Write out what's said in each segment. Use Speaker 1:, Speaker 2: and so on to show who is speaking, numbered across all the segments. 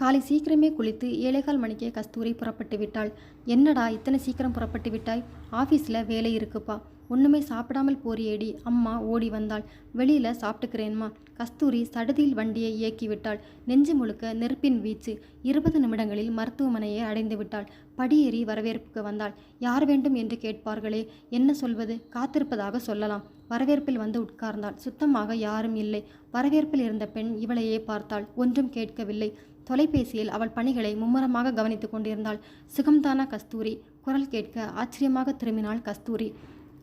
Speaker 1: காலை சீக்கிரமே குளித்து ஏழேகால் மணிக்கே கஸ்தூரி புறப்பட்டு விட்டாள். என்னடா இத்தனை சீக்கிரம் புறப்பட்டு விட்டாய்? ஆஃபீஸில் வேலை இருக்குப்பா. ஒன்றுமே சாப்பிடாமல் போறியேடி. அம்மா ஓடி வந்தாள். வெளியில் சாப்பிட்டுக்கிறேன்மா. கஸ்தூரி சடுதியில் வண்டியை இயக்கி விட்டாள். நெஞ்சு முழுக்க நெருப்பின் வீச்சு. இருபது நிமிடங்களில் மருத்துவமனையை அடைந்து விட்டாள். படியேறி வரவேற்புக்கு வந்தாள். யார் வேண்டும் என்று கேட்பார்களே? என்ன சொல்வது? காத்திருப்பதாக சொல்லலாம். வரவேற்பில் வந்து உட்கார்ந்தாள். சுத்தமாக யாரும் இல்லை. வரவேற்பில் இருந்த பெண் இவளையே பார்த்தாள். ஒன்றும் கேட்கவில்லை. தொலைபேசியில் அவள் பணிகளை மும்முரமாக கவனித்துக் கொண்டிருந்தாள். சுகம்தானா கஸ்தூரி? குரல் கேட்க ஆச்சரியமாக திரும்பினாள் கஸ்தூரி.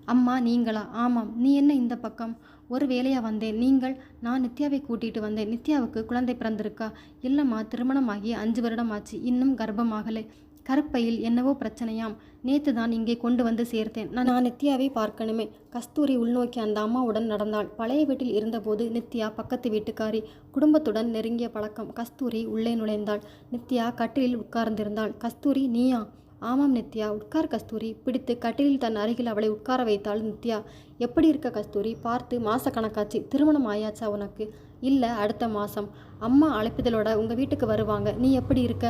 Speaker 1: அம்மா நீங்களா? ஆமாம். நீ என்ன இந்த பக்கம்? ஒரு வேலையாக வந்தேன். நீங்கள்? நான் நித்யாவை கூட்டிட்டு வந்தேன். நித்யாவுக்கு குழந்தை பிறந்திருக்கா? இல்லைம்மா திருமணமாகி அஞ்சு வருடம் ஆச்சு இன்னும் கர்ப்பமாகலை. கருப்பையில் என்னவோ பிரச்சனையாம். நேத்து தான் இங்கே கொண்டு வந்து சேர்த்தேன். நான் நான் நித்யாவை பார்க்கணுமே. கஸ்தூரி உள்நோக்கி அந்த அம்மாவுடன் நடந்தாள் பழைய வீட்டில் இருந்தபோது நித்யா பக்கத்து வீட்டுக்காரி குடும்பத்துடன் நெருங்கிய பழக்கம். கஸ்தூரி உள்ளே நுழைந்தாள். நித்யா கட்டிலில் உட்கார்ந்திருந்தாள். கஸ்தூரி நீயா? ஆமாம் நித்யா. உட்கார் கஸ்தூரி. பிடித்து கட்டிலில் தன் அருகில் அவளை உட்கார வைத்தாள் நித்யா. எப்படி இருக்க கஸ்தூரி? பார்த்து மாசக்கணக்காச்சு. திருமணம் ஆயாச்சா உனக்கு? இல்லை அடுத்த மாதம் அம்மா அழைப்புதலோட உங்கள் வீட்டுக்கு வருவாங்க. நீ எப்படி இருக்க?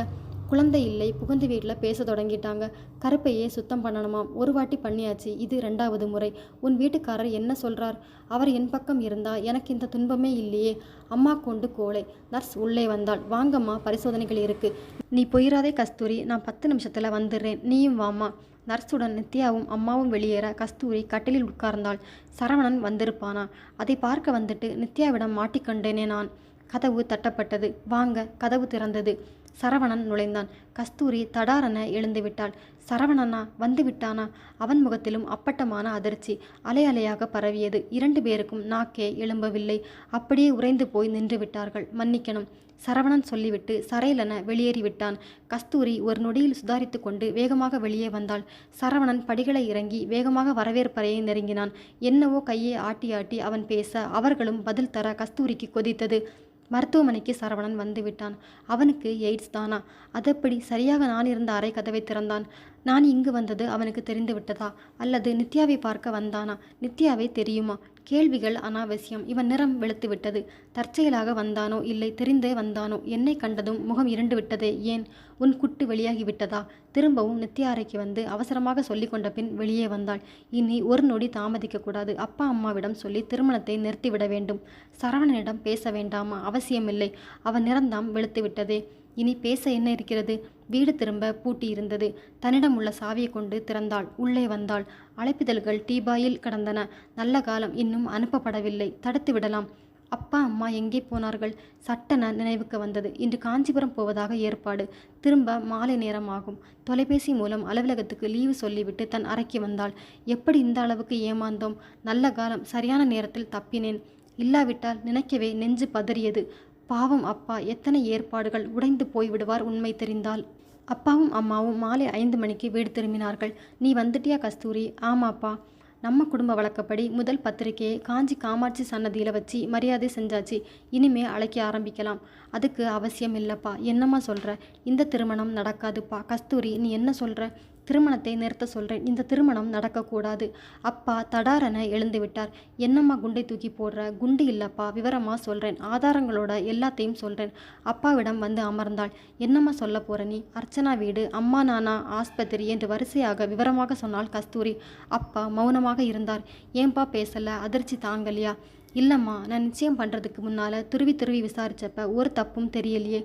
Speaker 1: குழந்தை இல்லை புகுந்து வீட்டில் பேச தொடங்கிட்டாங்க. கருப்பையே சுத்தம் பண்ணணுமாம். ஒரு வாட்டி பண்ணியாச்சு. இது ரெண்டாவது முறை. உன் வீட்டுக்காரர் என்ன சொல்கிறார் அவர் என் பக்கம் இருந்தா எனக்கு இந்த துன்பமே இல்லையே. அம்மா கொண்டு கோலை நர்ஸ் உள்ளே வந்தாள். வாங்கம்மா பரிசோதனைகள் இருக்கு. நீ போயிராதே கஸ்தூரி. நான் பத்து நிமிஷத்தில் வந்துடுறேன். நீயும் வாம்மா. நர்ஸுடன் நித்யாவும் அம்மாவும் வெளியேற கஸ்தூரி கட்டிலில் உட்கார்ந்தாள். சரவணன் வந்திருப்பானா? அதை பார்க்க வந்துட்டு நித்யாவிடம் மாட்டிக்கொண்டேனே நான். கதவு தட்டப்பட்டது. வாங்க. கதவு திறந்தது. சரவணன் நுழைந்தான். கஸ்தூரி தடாரென எழுந்து விட்டாள். சரவணனா? வந்து விட்டானா? அவன் முகத்திலும் அப்பட்டமான அதிர்ச்சி அலை அலையாக பரவியது. இரண்டு பேருக்கும் நாக்கே எழும்பவில்லை. அப்படியே உறைந்து போய் நின்று விட்டார்கள். மன்னிக்கணும். சரவணன் சொல்லிவிட்டு சரையலென வெளியேறிவிட்டான் கஸ்தூரி ஒரு நொடியில் சுதாரித்து கொண்டு வேகமாக வெளியே வந்தாள். சரவணன் படிகளை இறங்கி வேகமாக வரவேற்பறையை நெருங்கினான். என்னவோ கையை ஆட்டி ஆட்டி அவன் பேச அவர்களும் பதில் தர கஸ்தூரிக்கு கொதித்தது. மருத்துவமனைக்கு சரவணன் வந்து விட்டான். அவனுக்கு எய்ட்ஸ் தானா? அதப்படி சரியாக நான் இருந்த அறை கதவை திறந்தான். நான் இங்கு வந்தது அவனுக்கு தெரிந்து விட்டதா? அல்லது நித்யாவை பார்க்க வந்தானா? நித்யாவை தெரியுமா? கேள்விகள் அனாவசியம். இவன் நிறம் வெளுத்து விட்டது தற்செயலாக வந்தானோ? இல்லை தெரிந்தே வந்தானோ? என்னை கண்டதும் முகம் இருண்டு விட்டதே. ஏன்? உன் குட்டு வெளியாகி விட்டதா? திரும்பவும் நித்யா அறைக்கு வந்து அவசரமாக சொல்லி கொண்ட பின் வெளியே வந்தாள். இனி ஒரு நொடி தாமதிக்க கூடாது. அப்பா அம்மாவிடம் சொல்லி திருமணத்தை நிறுத்திவிட வேண்டும். சரவணனிடம் பேச வேண்டாமா? அவசியமில்லை. அவன் நிறந்தாம் வெளுத்து விட்டதே இனி பேச என்ன இருக்கிறது? வீடு திரும்ப பூட்டி இருந்தது தன்னிடம் உள்ள சாவியை கொண்டு திறந்தாள். உள்ளே வந்தாள். அழைப்பிதழ்கள் டீபாயில் கடந்தன. நல்ல காலம் இன்னும் அனுப்பப்படவில்லை. தடுத்து விடலாம். அப்பா அம்மா எங்கே போனார்கள்? சட்டென நினைவுக்கு வந்தது. இன்று காஞ்சிபுரம் போவதாக ஏற்பாடு. திரும்ப மாலை நேரம் ஆகும் தொலைபேசி மூலம் அலுவலகத்துக்கு லீவு சொல்லிவிட்டு தன் அறைக்கு வந்தாள். எப்படி இந்த அளவுக்கு ஏமாந்தோம்? நல்ல காலம் சரியான நேரத்தில் தப்பினேன். இல்லாவிட்டால் நினைக்கவே நெஞ்சு பதறியது. பாவம் அப்பா எத்தனை ஏற்பாடுகள் உடைந்து போய்விடுவார் உண்மை தெரிந்தால். அப்பாவும் அம்மாவும் மாலை ஐந்து மணிக்கு வீடு திரும்பினார்கள். நீ வந்துட்டியா கஸ்தூரி? ஆமாப்பா நம்ம குடும்ப வழக்கப்படி முதல் பத்திரிக்கையை காஞ்சி காமாட்சி சன்னதியில் வச்சு மரியாதை செஞ்சாச்சு. இனிமே அழைக்க ஆரம்பிக்கலாம். அதுக்கு அவசியம் இல்லைப்பா. என்னம்மா சொல்கிற இந்த திருமணம் நடக்காதுப்பா. கஸ்தூரி நீ என்ன சொல்கிற திருமணத்தை நிறுத்த சொல்கிறேன் இந்த திருமணம் நடக்கக்கூடாது. அப்பா தடாரென எழுந்து விட்டார். என்னம்மா குண்டை தூக்கி போடுற? குண்டு இல்லப்பா விவரமாக சொல்கிறேன் ஆதாரங்களோட எல்லாத்தையும் சொல்கிறேன் அப்பாவிடம் வந்து அமர்ந்தாள். என்னம்மா சொல்ல போகிற நீ? அர்ச்சனா வீடு அம்மா நானா ஆஸ்பத்திரி என்று வரிசையாக விவரமாக சொன்னாள் கஸ்தூரி. அப்பா மௌனமாக இருந்தார். ஏன்பா பேசலை? அதிர்ச்சி தாங்கலையா? இல்லைம்மா நான் நிச்சயம் பண்ணுறதுக்கு முன்னால் துருவி துருவி விசாரித்தப்ப ஒரு தப்பும் தெரியலையே.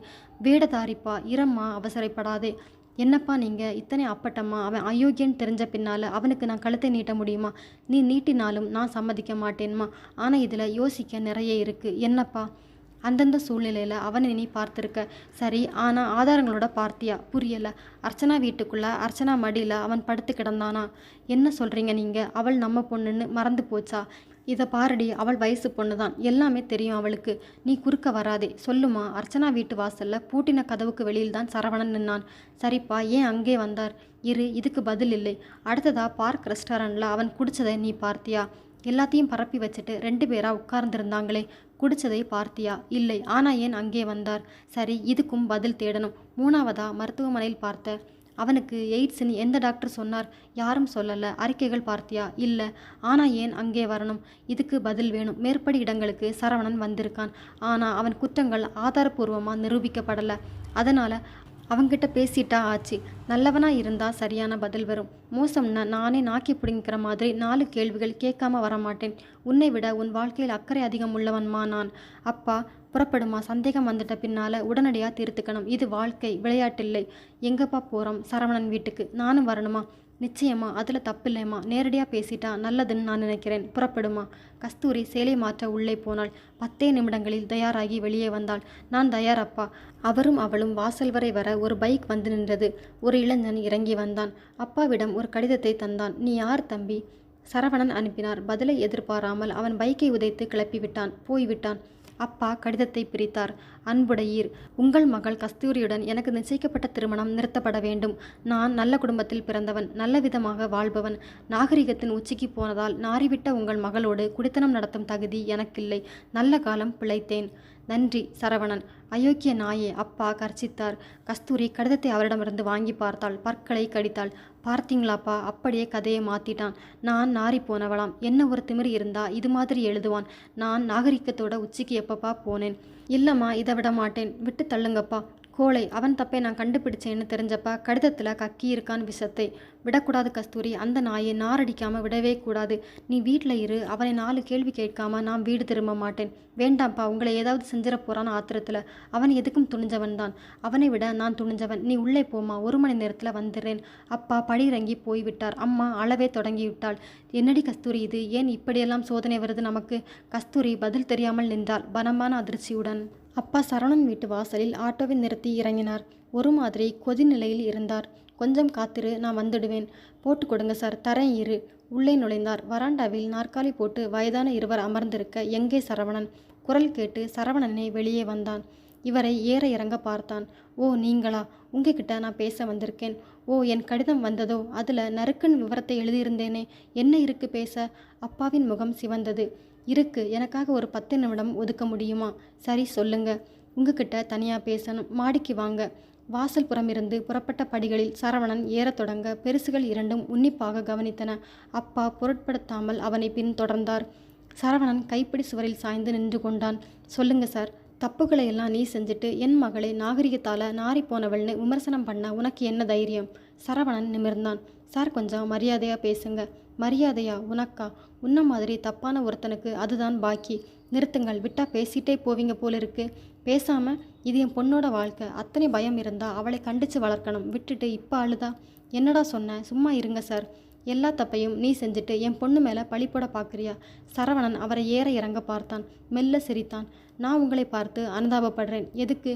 Speaker 1: வேடதாரிப்பா இரம்மா அவசரப்படாதே. என்னப்பா நீங்கள் இத்தனை அப்பட்டம்மா அவன் அயோக்கியன் தெரிஞ்ச பின்னால் அவனுக்கு நான் கழுத்தை நீட்ட முடியுமா? நீ நீட்டினாலும் நான் சம்மதிக்க மாட்டேன்மா. ஆனால் இதில் யோசிக்க நிறைய இருக்குது என்னப்பா? அந்தந்த சூழ்நிலையில் அவனை நீ பார்த்துருக்க. சரி ஆனால் ஆதாரங்களோட பார்த்தியா? புரியலை. அர்ச்சனா வீட்டுக்குள்ளே அர்ச்சனா மடியில் அவன் படுத்து கிடந்தானா? என்ன சொல்கிறீங்க நீங்கள் அவள் நம்ம பொண்ணுன்னு மறந்து போச்சா? இதை பாருடி அவள் வயசு பொண்ணு தான் எல்லாமே தெரியும் அவளுக்கு. நீ குறுக்க வராதே. சொல்லுமா அர்ச்சனா வீட்டு வாசல்ல பூட்டின கதவுக்கு வெளியில் தான் சரவணன் நின்னான். சரிப்பா ஏன் அங்கே வந்தார்? இரு இதுக்கு பதில் இல்லை. அடுத்ததா பார்க் ரெஸ்டாரண்ட்ல அவன் குடிச்சதை நீ பார்த்தியா? எல்லாத்தையும் பரப்பி வச்சுட்டு ரெண்டு பேரா உட்கார்ந்திருந்தாங்களே. குடிச்சதை பார்த்தியா? இல்லை. ஆனா ஏன் அங்கே வந்தார்? சரி இதுக்கும் பதில் தேடணும். மூணாவதா மருத்துவமனையில் பார்த்த அவனுக்கு எய்ட்ஸ்னு எந்த டாக்டர் சொன்னார்? யாரும் சொல்லலை. அறிக்கைகள் பார்த்தியா? இல்லை. ஆனால் ஏன் அங்கே வரணும்? இதுக்கு பதில் வேணும். மேற்படி இடங்களுக்கு சரவணன் வந்திருக்கான். ஆனால் அவன் குற்றங்கள் ஆதாரபூர்வமாக நிரூபிக்கப்படலை. அதனால் அவங்கிட்ட பேசிட்டா ஆச்சு. நல்லவனா இருந்தா சரியான பதில் வரும். மோசம்னா நானே நாக்கி பிடிங்கிற மாதிரி நாலு கேள்விகள் கேட்காம வரமாட்டேன். உன்னை விட உன் வாழ்க்கையில் அக்கறை அதிகம் உள்ளவன்மா நான். அப்பா புறப்படுமா? சந்தேகம் வந்துட்ட பின்னால உடனடியாக தீர்த்துக்கணும். இது வாழ்க்கை விளையாட்டில்லை. எங்கப்பா போகிறோம் சரவணன் வீட்டுக்கு. நானும் வரணுமா? நிச்சயமா. அதில் தப்பில்லைம்மா. நேரடியாக பேசிட்டா நல்லதுன்னு நான் நினைக்கிறேன். புறப்படுமா? கஸ்தூரி சேலை மாற்ற உள்ளே போனாள். பத்தே நிமிடங்களில் தயாராகி வெளியே வந்தாள். நான் தயார் அப்பா அவரும் அவளும் வாசல் வரை வர ஒரு பைக் வந்து நின்றது. ஒரு இளைஞன் இறங்கி வந்தான். அப்பாவிடம் ஒரு கடிதத்தை தந்தான். நீ யார் தம்பி? சரவணன் அனுப்பினார். பதிலை எதிர்பாராமல் அவன் பைக்கை உதைத்து கிளப்பிவிட்டான். போய்விட்டான். அப்பா கடிதத்தை பிரித்தார். அன்புடையீர் உங்கள் மகள் கஸ்தூரியுடன் எனக்கு நிச்சயிக்கப்பட்ட திருமணம் நிறுத்தப்பட வேண்டும். நான் நல்ல குடும்பத்தில் பிறந்தவன் நல்ல விதமாக வாழ்பவன். நாகரிகத்தின் உச்சிக்கு போனதால் நாறிவிட்ட உங்கள் மகளோடு குடித்தனம் நடத்தும் தகுதி எனக்கில்லை. நல்ல காலம் பிழைத்தேன். நன்றி சரவணன். அயோக்கிய நாயே அப்பா கர்ச்சித்தார். கஸ்தூரி கடிதத்தை அவரிடமிருந்து வாங்கி பார்த்தாள். பற்களை கடித்தாள். பார்த்தீங்களாப்பா? அப்படியே கதையை மாத்திட்டான். நான் நாரி போனவளாம் என்ன ஒரு திமிர் இருந்தா இது மாதிரி எழுதுவான். நான் நாகரிகத்தோட உச்சிக்கு எப்பப்பா போனேன்? இல்லைம்மா இதை விட மாட்டேன் விட்டு தள்ளுங்கப்பா. கோழை அவன் தப்பை நான் கண்டுபிடிச்சேன்னு தெரிஞ்சப்ப கடிதத்தில் கக்கி இருக்கான் விஷத்தை. விடக்கூடாது கஸ்தூரி அந்த நாயை நாரடிக்காமல் விடவே கூடாது. நீ வீட்டில் இரு அவனை நாலு கேள்வி கேட்காம நான் வீடு திரும்ப மாட்டேன். வேண்டாம்ப்பா உங்களை ஏதாவது செஞ்சிட போறான் ஆத்திரத்தில். அவன் எதுக்கும் துணிஞ்சவன் தான். அவனை விட நான் துணிஞ்சவன். நீ உள்ளே போமா ஒரு மணி நேரத்தில் வந்துடுறேன். அப்பா படியிறங்கி போய்விட்டார். அம்மா அளவே தொடங்கிவிட்டாள். என்னடி கஸ்தூரி இது? ஏன் இப்படியெல்லாம் சோதனை வருது நமக்கு? கஸ்தூரி பதில் தெரியாமல் நின்றாள் பலமான அதிர்ச்சியுடன். அப்பா சரவணன் வீட்டு வாசலில் ஆட்டோவை நிறுத்தி இறங்கினார். ஒரு மாதிரி கொதி நிலையில் இருந்தார். கொஞ்சம் காத்திரு நான் வந்துடுவேன். போட்டு கொடுங்க சார் தரேன் இரு. உள்ளே நுழைந்தார். வராண்டாவில் நாற்காலி போட்டு வயதான இருவர் அமர்ந்திருக்க எங்கே சரவணன்? குரல் கேட்டு சரவணனே வெளியே வந்தான். இவரை ஏற இறங்க பார்த்தான். ஓ நீங்களா? உங்ககிட்ட நான் பேச வந்திருக்கேன். ஓ என் கடிதம் வந்ததோ? அதில் நறுக்கன் விவரத்தை எழுதியிருந்தேனே. என்ன இருக்கு பேச? அப்பாவின் முகம் சிவந்தது. இருக்கு. எனக்காக ஒரு பத்து நிமிடம் ஒதுக்க முடியுமா? சரி சொல்லுங்க. உங்ககிட்ட தனியாக பேசணும். மாடிக்கு வாங்க. வாசல் புறமிருந்து புறப்பட்ட படிகளில் சரவணன் ஏறத் தொடங்க பெருசுகள் இரண்டும் உன்னிப்பாக கவனித்தன. அப்பா பொருட்படுத்தாமல் அவனை பின்தொடர்ந்தார். சரவணன் கைப்பிடி சுவரில் சாய்ந்து நின்று கொண்டான். சொல்லுங்க சார். தப்புகளை எல்லாம் நீ செஞ்சுட்டு என் மகளை நாகரிகத்தால் நாரி போனவள்னு விமர்சனம் பண்ண உனக்கு என்ன தைரியம்? சரவணன் நிமிர்ந்தான். சார் கொஞ்சம் மரியாதையாக பேசுங்க. மரியாதையா உனக்கா? உன்ன மாதிரி தப்பான ஒருத்தனுக்கு அதுதான் பாக்கி. நிறுத்துங்கள். விட்டா பேசிட்டே போவீங்க போல இருக்கு. பேசாம இது என் பொண்ணோட வாழ்க்கை. அத்தனை பயம் இருந்தா அவளை கண்டிச்சு வளர்க்கணும். விட்டுட்டு இப்போ அழுதா? என்னடா சொன்ன? சும்மா இருங்க சார். எல்லா தப்பையும் நீ செஞ்சுட்டு என் பொண்ணு மேலே பழி போட பார்க்குறியா சரவணன் அவரை ஏற இறங்க பார்த்தான். மெல்ல சிரித்தான். நான் உங்களை பார்த்து அனுதாபப்படுறேன். எதுக்கு?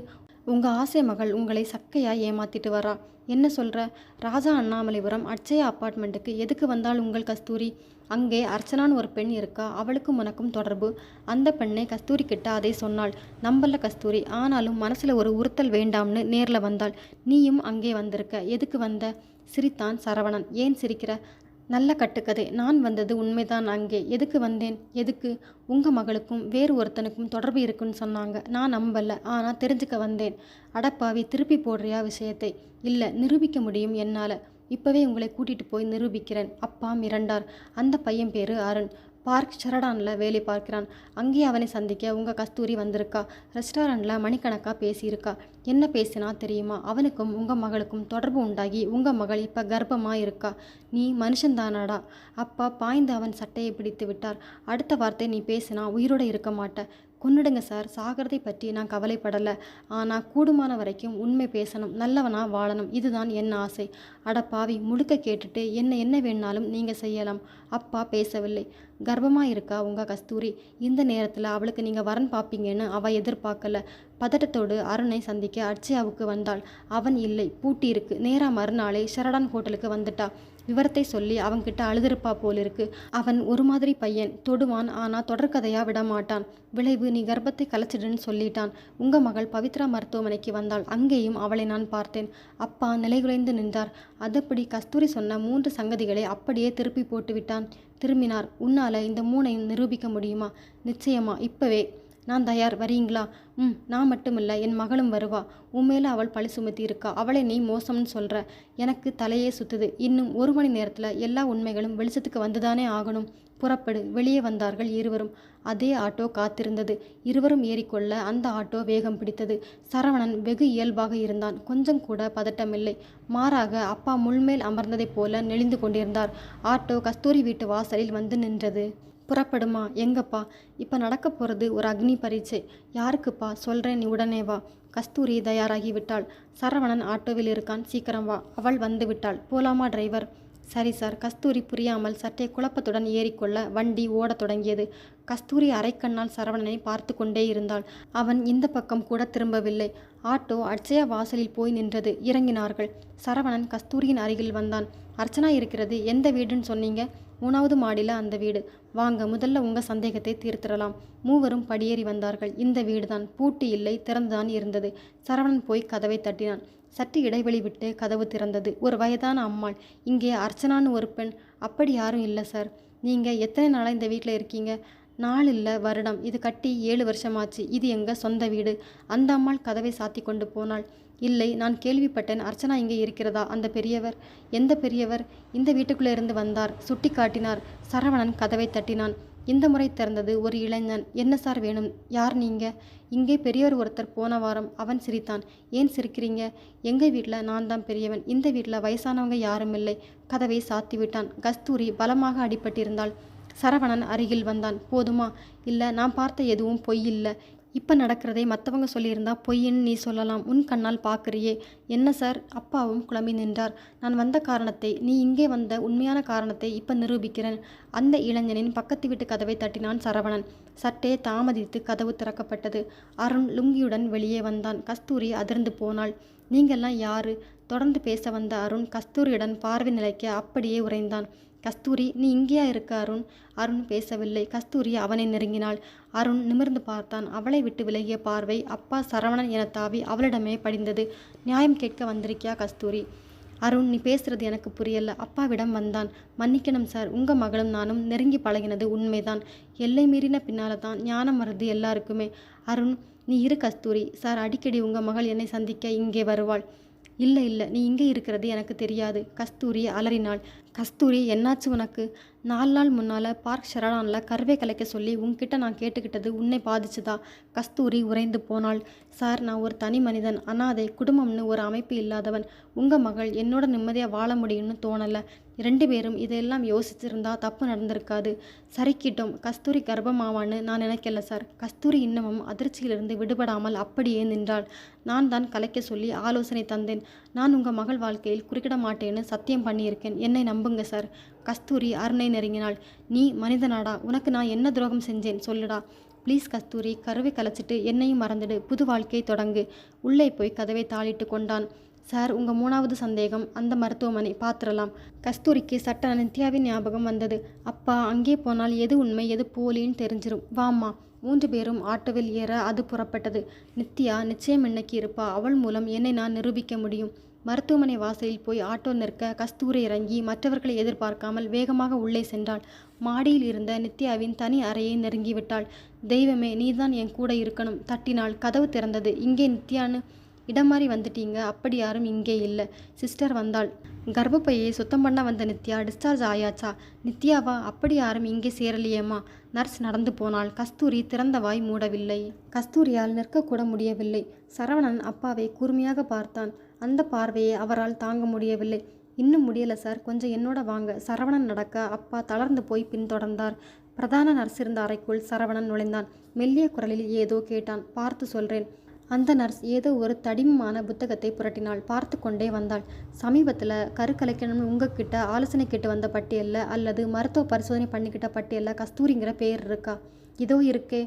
Speaker 1: உங்கள் ஆசை மகள் உங்களை சக்கையாக ஏமாத்திட்டு வரா. என்ன சொல்கிற ராஜா அண்ணாமலைபுரம் அட்சய அப்பார்ட்மெண்ட்டுக்கு எதுக்கு வந்தால் உங்கள் கஸ்தூரி? அங்கே அர்ச்சனான்னு ஒரு பெண் இருக்கா? அவளுக்கும் உனக்கும் தொடர்பு. அந்த பெண்ணை கஸ்தூரி கிட்ட அதை சொன்னாள். நம்பல கஸ்தூரி ஆனாலும் மனசில் ஒரு உறுத்தல் வேண்டாம்னு நேரில் வந்தாள். நீயும் அங்கே வந்திருக்க. எதுக்கு வந்த? சிரித்தான் சரவணன். ஏன் சிரிக்கிற? நல்ல கட்டுக்கதை. நான் வந்தது உண்மைதான் அங்கே. எதுக்கு வந்தேன்? எதுக்கு? உங்கள் மகளுக்கும் வேறு ஒருத்தனுக்கும் தொடர்பு இருக்குன்னு சொன்னாங்க. நான் நம்பல. ஆனால் தெரிஞ்சுக்க வந்தேன். அடப்பாவி திருப்பி போடுறியா விஷயத்தை? இல்லை நிரூபிக்க முடியும் என்னால். இப்போவே உங்களை கூட்டிகிட்டு போய் நிரூபிக்கிறேன். அப்பா மிரண்டார். அந்த பையன் பேர் அருண். பார்க் ஷரடானில் வேலை பார்க்கிறான். அங்கேயே அவனை சந்திக்க உங்கள் கஸ்தூரி வந்திருக்கா? ரெஸ்டாரண்ட்டில் மணிக்கணக்காக பேசியிருக்கா? என்ன பேசினா தெரியுமா? அவனுக்கும் உங்கள் மகளுக்கும் தொடர்பு உண்டாகி உங்கள் மகள் இப்போ கர்ப்பமாக இருக்கா? நீ மனுஷன்தானாடா. அப்பா பாய்ந்து அவன் சட்டையை பிடித்து விட்டார். அடுத்த வார்த்தை நீ பேசினா உயிரோட இருக்க மாட்ட. கொன்னுடுங்க சார். சாகிறதை பற்றி நான் கவலைப்படலை. ஆனால் கூடுமான வரைக்கும் உண்மை பேசணும். நல்லவனா வாழணும். இதுதான் என் ஆசை. அட பாவி முழுக்க கேட்டுட்டு என்ன என்ன வேணாலும் நீங்கள் செய்யலாம். அப்பா பேசவில்லை. கர்ப்பமாக இருக்கா உங்கள் கஸ்தூரி? இந்த நேரத்தில் அவளுக்கு நீங்கள் வரன் பார்ப்பீங்கன்னு அவள் எதிர்பார்க்கல. பதட்டத்தோடு அருணை சந்திக்க அர்ச்சயாவுக்கு வந்தாள். அவன் இல்லை பூட்டி இருக்கு. நேரா மறுநாளே ஷரடான் ஹோட்டலுக்கு வந்துட்டா. விவரத்தை சொல்லி அவன்கிட்ட அழுதுருப்பா போலிருக்கு. அவன் ஒரு மாதிரி பையன். தொடுவான் ஆனால் தொடர்கதையாக விடமாட்டான். விளைவு நீ கர்ப்பத்தை கலைச்சிடுன்னு சொல்லிட்டான். உங்கள் மகள் பவித்ரா மருத்துவமனைக்கு வந்தாள். அங்கேயும் அவளை நான் பார்த்தேன். அப்பா நிலைகுலைந்து நின்றார். அதப்படி கஸ்தூரி சொன்ன மூன்று சங்கதிகளை அப்படியே திருப்பி போட்டுவிட்டான். திரும்பினார். உன்னால் இந்த மூனையும் நிரூபிக்க முடியுமா? நிச்சயமா. இப்பவே. நான் தயார் வரீங்களா? ம் நான் மட்டுமில்ல என் மகளும் வருவா. உண்மையில் அவள் பழி சுமத்தி இருக்கா அவளை நீ மோசம்னு சொல்கிற எனக்கு தலையே சுத்துது. இன்னும் ஒரு மணி நேரத்தில் எல்லா உண்மைகளும் வெளிச்சத்துக்கு வந்துதானே ஆகணும். புறப்படு. வெளியே வந்தார்கள் இருவரும். அதே ஆட்டோ காத்திருந்தது. இருவரும் ஏறிக்கொள்ள அந்த ஆட்டோ வேகம் பிடித்தது. சரவணன் வெகு இயல்பாக இருந்தான். கொஞ்சம் கூட பதட்டமில்லை. மாறாக அப்பா முள்மேல் அமர்ந்ததைப் போல நெளிந்து கொண்டிருந்தார். ஆட்டோ கஸ்தூரி வீட்டு வாசலில் வந்து நின்றது. புறப்படுமா? எங்கப்பா? இப்போ நடக்க போகிறது ஒரு அக்னி பரீட்சை. யாருக்குப்பா? சொல்கிறேன் நீ உடனே வா. கஸ்தூரி தயாராகி விட்டாள் சரவணன் ஆட்டோவில் இருக்கான். சீக்கிரம் வா. அவள் வந்துவிட்டாள். போலாமா டிரைவர்? சரி சார். கஸ்தூரி புரியாமல் சற்றே குழப்பத்துடன் ஏறிக்கொள்ள வண்டி ஓடத் தொடங்கியது. கஸ்தூரி அரைக்கண்ணால் சரவணனை பார்த்து கொண்டே இருந்தாள். அவன் இந்த பக்கம் கூட திரும்பவில்லை. ஆட்டோ அட்சய வாசலில் போய் நின்றது. இறங்கினார்கள். சரவணன் கஸ்தூரியின் அருகில் வந்தான். அர்ச்சனா இருக்கிறது. எந்த வீடுன்னு சொன்னீங்க? மூணாவது மாடியில் அந்த வீடு. வாங்க முதல்ல உங்கள் சந்தேகத்தை தீர்த்திடலாம். மூவரும் படியேறி வந்தார்கள். இந்த வீடுதான். பூட்டு இல்லை திறந்துதான் இருந்தது. சரவணன் போய் கதவை தட்டினான். சற்று இடைவெளி விட்டு கதவு திறந்தது. ஒரு வயதான அம்மாள். இங்கே அர்ச்சனான்னு ஒரு பெண். அப்படி யாரும் இல்லை சார். நீங்கள் எத்தனை நாளாக இந்த வீட்டில் இருக்கீங்க? நாள் இல்லை வருடம். இது கட்டி ஏழு வருஷமாச்சு. இது எங்கள் சொந்த வீடு? அந்த அம்மாள் கதவை சாத்தி கொண்டு போனாள். இல்லை நான் கேள்விப்பட்டேன். அர்ச்சனா இங்கே இருக்கிறதா? அந்த பெரியவர். எந்த பெரியவர்? இந்த வீட்டுக்குள்ளே இருந்து வந்தார். சுட்டி காட்டினார். சரவணன் கதவை தட்டினான். இந்த முறை திறந்தது ஒரு இளைஞன். என்ன சார் வேணும்? யார் நீங்க? இங்கே பெரியவர் ஒருத்தர் போன வாரம் அவன் சிரித்தான். ஏன் சிரிக்கிறீங்க? எங்கள் வீட்டில் நான் தான் பெரியவன். இந்த வீட்டில் வயசானவங்க யாரும் இல்லை. கதவை சாத்தி விட்டான் கஸ்தூரி பலமாக அடிபட்டிருந்தாள். சரவணன் அருகில் வந்தான். போதுமா இல்லை நான் பார்த்த எதுவும் பொய் இல்லை. இப்போ நடக்கிறதை மற்றவங்க சொல்லியிருந்தா பொய்ன்னு நீ சொல்லலாம். உன் கண்ணால் பார்க்குறியே. என்ன சார்? அப்பாவும் குழம்பி நின்றார். நான் வந்த காரணத்தை நீ இங்கே வந்த உண்மையான காரணத்தை இப்போ நிரூபிக்கிறேன். அந்த இளைஞனின் பக்கத்து வீட்டு கதவை தட்டினான் சரவணன். சட்டே தாமதித்து கதவு திறக்கப்பட்டது. அருண் லுங்கியுடன் வெளியே வந்தான். கஸ்தூரி அதிர்ந்து போனாள். நீங்கள்லாம் யாரு? தொடர்ந்து பேச வந்த அருண் கஸ்தூரியுடன் பார்வை நிலைக்க அப்படியே உறைந்தான். கஸ்தூரி நீ இங்கேயா இருக்க அருண்? அருண் பேசவில்லை. கஸ்தூரி அவனை நெருங்கினாள். அருண் நிமிர்ந்து பார்த்தான். அவளை விட்டு விலகிய பார்வை அப்பா சரவணன் என தாவி அவளிடமே படிந்தது. நியாயம் கேட்க வந்திருக்கியா கஸ்தூரி? அருண் நீ பேசுறது எனக்கு புரியல. அப்பாவிடம் வந்தான். மன்னிக்கணும் சார். உங்க மகளும் நானும் நெருங்கி பழகினது உண்மைதான். எல்லை மீறின பின்னால தான் ஞானம் வருது எல்லாருக்குமே. அருண் நீ இரு கஸ்தூரி. சார் அடிக்கடி உங்க மகள் என்னை சந்திக்க இங்கே வருவாள். இல்லை இல்லை. நீ இங்கே இருக்கிறது எனக்கு தெரியாது. கஸ்தூரி அலறினாள். கஸ்தூரி என்னாச்சு உனக்கு? நாலு நாள் முன்னால் பார்க் ஷரடானில் கருவை கலைக்க சொல்லி உங்ககிட்ட நான் கேட்டுக்கிட்டது உன்னை பாதிச்சுதா? கஸ்தூரி உறைந்து போனாள். சார் நான் ஒரு தனி மனிதன். அனாதை குடும்பம்னு ஒரு அமைப்பு இல்லாதவன். உங்கள் மகள் என்னோட நிம்மதியாக வாழ முடியும்னு தோணலை. ரெண்டு பேரும் இதையெல்லாம் யோசிச்சிருந்தா தப்பு நடந்திருக்காது. சரிக்கிட்டோம் கஸ்தூரி கர்ப்பமாவான்னு நான் நினைக்கல சார். கஸ்தூரி இன்னமும் அதிர்ச்சியிலிருந்து விடுபடாமல் அப்படியே நின்றாள். நான் தான் கலைக்க சொல்லி ஆலோசனை தந்தேன். நான் உங்கள் மகள் வாழ்க்கையில் குறுக்கிட மாட்டேன்னு சத்தியம் பண்ணியிருக்கேன். என்னை நம்புங்க சார். கஸ்தூரி அருணை நெருங்கினாள். நீ மனிதனாடா. உனக்கு நான் என்ன துரோகம் செஞ்சேன்? சொல்லுடா. ப்ளீஸ் கஸ்தூரி கருவை கலைச்சிட்டு என்னையும் மறந்துடு. புது வாழ்க்கை தொடங்கு. உள்ளே போய் கதவை தாளிட்டு கொண்டான். சார் உங்கள் மூணாவது சந்தேகம். அந்த மருத்துவமனை பாத்திரலாம் கஸ்தூரிக்கு சட்ட நித்யாவின் ஞாபகம் வந்தது. அப்பா அங்கே போனால் எது உண்மை எது போலின்னு தெரிஞ்சிரும். வாம்மா. மூன்று பேரும் ஆட்டோவில் ஏற அது புறப்பட்டது. நித்யா நிச்சயம் இன்னைக்கு இருப்பா. அவள் மூலம் என்னை நான் நிரூபிக்க முடியும். மருத்துவமனை வாசலில் போய் ஆட்டோ நிற்க கஸ்தூரி இறங்கி மற்றவர்களை எதிர்பார்க்காமல் வேகமாக உள்ளே சென்றாள். மாடியில் இருந்த நித்யாவின் தனி அறையை நெருங்கிவிட்டாள். தெய்வமே நீதான் என் கூட இருக்கணும் தட்டினாள். கதவு திறந்தது. இங்கே நித்யான்னு இடம் மாறி வந்துட்டீங்க. அப்படி யாரும் இங்கே இல்லை சிஸ்டர் வந்தாள். கர்ப்பப்பையை சுத்தம் பண்ண வந்த நித்யா டிஸ்சார்ஜ் ஆயாச்சா? நித்யாவா? அப்படி யாரும் இங்கே சேரலையேம்மா. நர்ஸ் நடந்து போனாள். கஸ்தூரி திறந்த வாய் மூடவில்லை. கஸ்தூரியால் நிற்கக்கூட முடியவில்லை. சரவணன் அப்பாவை கூர்மையாக பார்த்தான். அந்த பார்வையை அவரால் தாங்க முடியவில்லை. இன்னும் முடியல சார். கொஞ்சம் என்னோட வாங்க. சரவணன் நடக்க அப்பா தளர்ந்து போய் பின்தொடர்ந்தார். பிரதான நர்ஸ் இருந்த அறைக்குள் சரவணன் நுழைந்தான். மெல்லிய குரலில் ஏதோ கேட்டான். பார்த்து சொல்றேன். அந்த நர்ஸ் ஏதோ ஒரு தடிமமான புத்தகத்தை புரட்டினாள். பார்த்து கொண்டே வந்தாள். சமீபத்தில் கரு கலைக்கணும்னு உங்ககிட்ட ஆலோசனை கேட்டு வந்த பட்டியலில் அல்லது மருத்துவ பரிசோதனை பண்ணிக்கிட்ட பட்டியலில் கஸ்தூரிங்கிற பேர் இருக்கா? இதோ இருக்கே.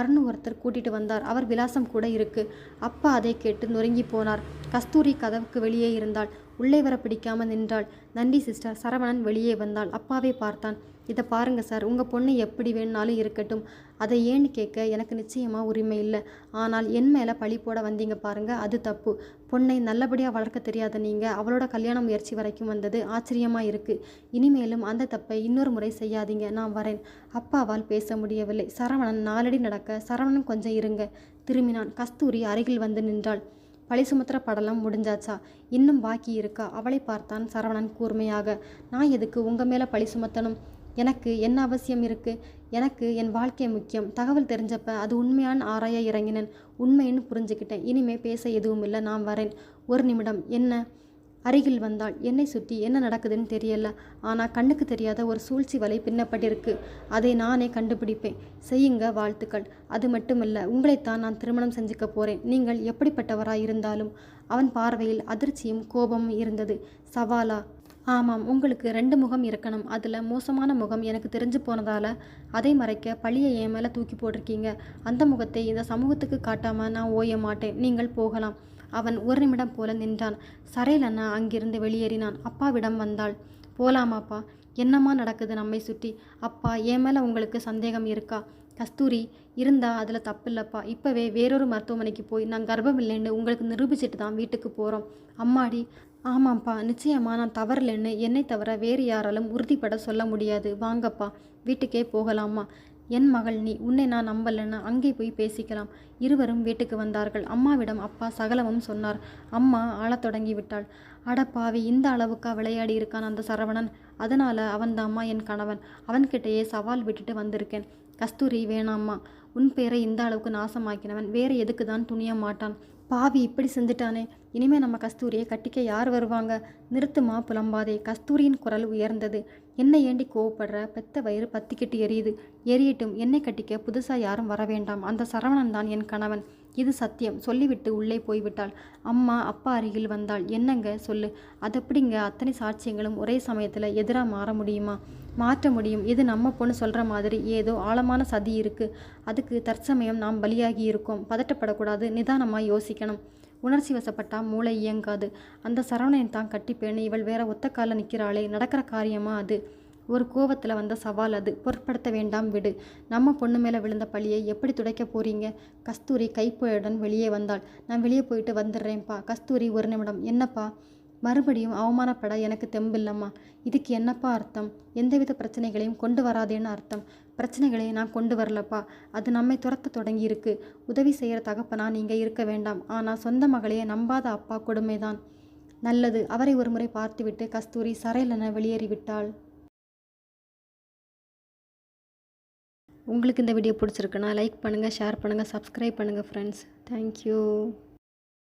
Speaker 1: அருண் ஒருத்தர் கூட்டிட்டு வந்தார். அவர் விலாசம் கூட இருக்கு. அப்பா அதை கேட்டு நொறுங்கி போனார். கஸ்தூரி கதவுக்கு வெளியே இருந்தாள். உள்ளே வர பிடிக்காமல் நின்றாள். நன்றி சிஸ்டர் சரவணன் வெளியே வந்தாள். அப்பாவை பார்த்தான். இதை பாருங்க சார் உங்கள் பொண்ணு எப்படி வேணுனாலும் இருக்கட்டும். அதை ஏன்னு கேட்க எனக்கு நிச்சயமாக உரிமை இல்லை. ஆனால் என் மேலே பழி போட வந்தீங்க பாருங்க அது தப்பு. பொண்ணை நல்லபடியாக வளர்க்க தெரியாத நீங்கள் அவளோட கல்யாண முயற்சி வரைக்கும் வந்தது ஆச்சரியமாக இருக்குது இனிமேலும் அந்த தப்பை இன்னொரு முறை செய்யாதீங்க நான் வரேன். அப்பாவால் பேச முடியவில்லை. சரவணன் நாலடி நடக்க சரவணன் கொஞ்சம் இருங்க. திரும்பினான். கஸ்தூரி அருகில் வந்து நின்றாள். பழி சுமத்துற படலம் முடிஞ்சாச்சா? இன்னும் பாக்கி இருக்கா? அவளை பார்த்தான் சரவணன் கூர்மையாக. நான் எதுக்கு உங்கள் மேலே பழி சுமத்தணும்? எனக்கு என்ன அவசியம் இருக்குது எனக்கு என் வாழ்க்கை முக்கியம். தகவல் தெரிஞ்சப்ப அது உண்மையான ஆராய இறங்கினேன். உண்மைன்னு புரிஞ்சுக்கிட்டேன். இனிமே பேச எதுவும் இல்லை. நான் வரேன். ஒரு நிமிடம். என்ன? அருகில் வந்தால் என்னை சுற்றி என்ன நடக்குதுன்னு தெரியல. ஆனால் கண்ணுக்கு தெரியாத ஒரு சூழ்ச்சி வலை பின்னப்பட்டிருக்கு. அதை நானே கண்டுபிடிப்பேன். செய்யுங்க வாழ்த்துக்கள். அது மட்டுமல்ல. உங்களைத்தான் நான் திருமணம் செஞ்சுக்க போகிறேன் நீங்கள் எப்படிப்பட்டவராக இருந்தாலும் அவன் பார்வையில் அதிர்ச்சியும் கோபமும் இருந்தது. சவாலா? ஆமாம் உங்களுக்கு ரெண்டு முகம் இருக்கணும். அதில் மோசமான முகம் எனக்கு தெரிஞ்சு போனதால் அதை மறைக்க பழியை என் மேலே தூக்கி போட்டிருக்கீங்க. அந்த முகத்தை இந்த சமூகத்துக்கு காட்டாமல் நான் ஓய மாட்டேன். நீங்கள் போகலாம். அவன் ஒரு நிமிடம் போல நின்றான். சரையிலண்ணா அங்கிருந்து வெளியேறினான். அப்பாவிடம் வந்தாள். போலாமாப்பா? என்னம்மா நடக்குது நம்மை சுற்றி? அப்பா என் மேலே உங்களுக்கு சந்தேகம் இருக்கா? கஸ்தூரி இருந்தா அதில் தப்பில்லப்பா. இப்போவே வேறொரு மருத்துவமனைக்கு போய் நான் கர்ப்பம் இல்லைன்னு உங்களுக்கு நிரூபிச்சிட்டு தான் வீட்டுக்கு போகிறோம் அம்மாடி ஆமாம்ப்பா நிச்சயமா நான் தவறலைன்னு என்னை தவிர வேறு யாராலும் உறுதிப்பட சொல்ல முடியாது. வாங்கப்பா வீட்டுக்கே போகலாமா? என் மகள் நீ உன்னை நான் நம்பலன்னு அங்கே போய் பேசிக்கலாம். இருவரும் வீட்டுக்கு வந்தார்கள். அம்மாவிடம் அப்பா சகலமும் சொன்னார். அம்மா ஆளத் தொடங்கி விட்டாள். அடப்பாவி இந்த அளவுக்கா விளையாடி இருக்கான் அந்த சரவணன். அதனால் அவன்தாம்மா என் கணவன். அவன்கிட்டயே சவால் விட்டுட்டு வந்திருக்கேன். கஸ்தூரி வேணாம்மா. உன் பேரை இந்த அளவுக்கு நாசமாக்கினவன் வேற எதுக்கு தான் துணிய மாட்டான்? பாவி இப்படி செஞ்சுட்டானே. இனிமே நம்ம கஸ்தூரியை கட்டிக்க யார் வருவாங்க? நிறுத்துமா புலம்பாதே. கஸ்தூரியின் குரல் உயர்ந்தது. என்னை ஏண்டி கோவப்படுற? பெத்த வயிறு பத்திக்கிட்டு எரியுது. எரியட்டும். என்னை கட்டிக்க புதுசாக யாரும் வர வேண்டாம். அந்த சரவணன் தான் என் கணவன். இது சத்தியம். சொல்லிவிட்டு உள்ளே போய்விட்டாள். அம்மா அப்பா அருகில் வந்தாள். என்னங்க? சொல்லு. அதெப்படிங்க? அத்தனை சாட்சியங்களும் ஒரே சமயத்தில் எதிராக மாற முடியுமா? மாற்ற முடியும். இது நம்ம பொண்ணு சொல்கிற மாதிரி ஏதோ ஆழமான சதி இருக்குது அதுக்கு தற்சமயம் நாம் பலியாகி இருக்கோம். பதட்டப்படக்கூடாது. நிதானமாக யோசிக்கணும். உணர்ச்சி வசப்பட்டா மூளை இயங்காது. அந்த சரவணனை தான் கட்டிப்பேன்னு இவள் வேற ஒத்த காலில் நிற்கிறாளே நடக்கிற காரியமா அது? ஒரு கோவத்தில் வந்த சவால் அது. பொருட்படுத்த வேண்டாம் விடு. நம்ம பொண்ணு மேலே விழுந்த பழியை எப்படி துடைக்க போறீங்க? கஸ்தூரி கைப்பையுடன் வெளியே வந்தாள். நான் வெளியே போயிட்டு வந்துடுறேன்ப்பா. கஸ்தூரி ஒரு நிமிடம். என்னப்பா? மறுபடியும் அவமானப்பட எனக்கு தெம்பில்லம்மா. இதுக்கு என்னப்பா அர்த்தம்? எந்தவித பிரச்சனைகளையும் கொண்டு வராதேன்னு அர்த்தம். பிரச்சனைகளை நான் கொண்டு வரலப்பா. அது நம்மை துரத்த தொடங்கி இருக்கு உதவி செய்கிற தகப்பனா நீங்கள் இருக்க வேண்டாம். ஆனால் சொந்த மகளையே நம்பாத அப்பா கொடுமைதான். நல்லது. அவரை ஒருமுறை பார்த்துவிட்டு கஸ்தூரி சரையிலென வெளியேறிவிட்டாள். உங்களுக்கு இந்த வீடியோ பிடிச்சிருக்குன்னா லைக் பண்ணுங்கள் ஷேர் பண்ணுங்கள் சப்ஸ்கிரைப் பண்ணுங்கள் ஃப்ரெண்ட்ஸ் தேங்க்யூ